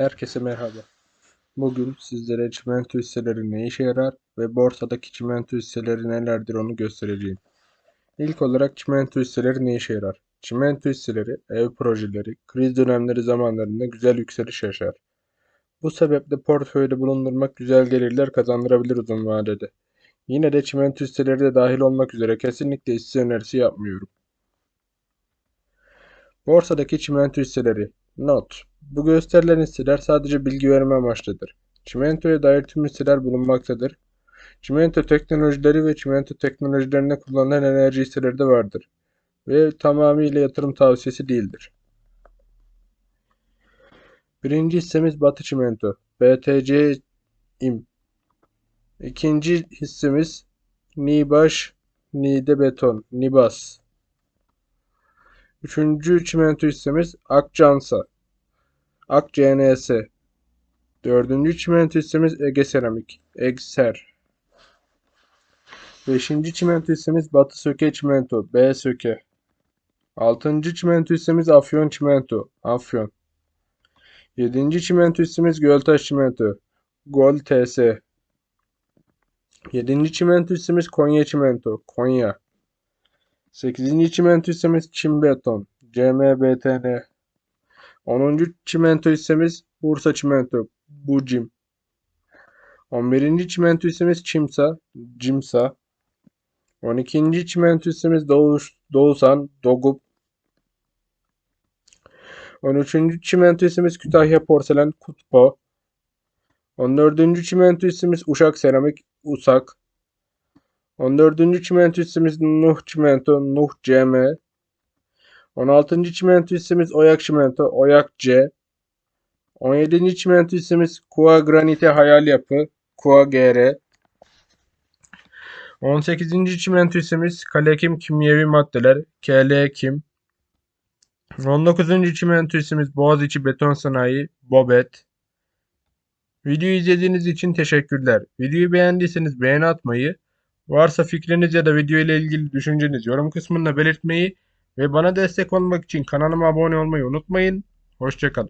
Herkese merhaba. Bugün sizlere çimento hisseleri ne işe yarar ve borsadaki çimento hisseleri nelerdir onu göstereceğim. İlk olarak çimento hisseleri ne işe yarar? Çimento hisseleri ev projeleri, kriz dönemleri zamanlarında güzel yükseliş yaşar. Bu sebeple portföyde bulundurmak güzel gelirler kazandırabilir uzun vadede. Yine de çimento hisseleri de dahil olmak üzere kesinlikle hisse önerisi yapmıyorum. Borsadaki çimento hisseleri Not Bu gösterilen hisseler sadece bilgi verme amaçlıdır. Çimentoya dair tüm hisseler bulunmaktadır. Çimento teknolojileri ve çimento teknolojilerinde kullanılan enerji hisseleri de vardır. Ve tamamıyla yatırım tavsiyesi değildir. Birinci hissemiz Batı Çimento. BTC İM. İkinci hissemiz Nibaş Nide Beton. Nibas. Üçüncü çimento hissemiz Akçansa. AkCNS. Dördüncü çimento hissemiz Ege Seramik. Egser. Beşinci çimento hissemiz Batı Söke Çimento. B Söke. Altıncı çimento hissemiz Afyon Çimento. Afyon. Yedinci çimento hissemiz Göltaş Çimento. Gol TS. Yedinci çimento hissemiz Konya Çimento. Konya. Sekizinci çimento hissemiz Çim Beton. CMBTN. 10. çimento hissemiz Bursa Çimento. Bucim. 11. çimento hissemiz Çimsa. Cimsa. 12. çimento hissemiz Doğuş, Doğusan. Dogup. 13. çimento hissemiz Kütahya Porselen. Kutpo. 14. çimento hissemiz Uşak Seramik. Usak. 14. çimento hissemiz Nuh Çimento. Nuh CM. 16. çimento hissemiz Oyak Çimento, Oyak C. 17. çimento hissemiz Kua Granite Hayal Yapı, Kua GR. 18. çimento hissemiz Kalekim Kimyevi Maddeler, KL Kim. 19. çimento hissemiz Boğaziçi Beton Sanayi, Bobet. Videoyu izlediğiniz için teşekkürler. Videoyu beğendiyseniz beğeni atmayı, varsa fikriniz ya da video ile ilgili düşünceniz yorum kısmında belirtmeyi ve bana destek olmak için kanalıma abone olmayı unutmayın. Hoşçakalın.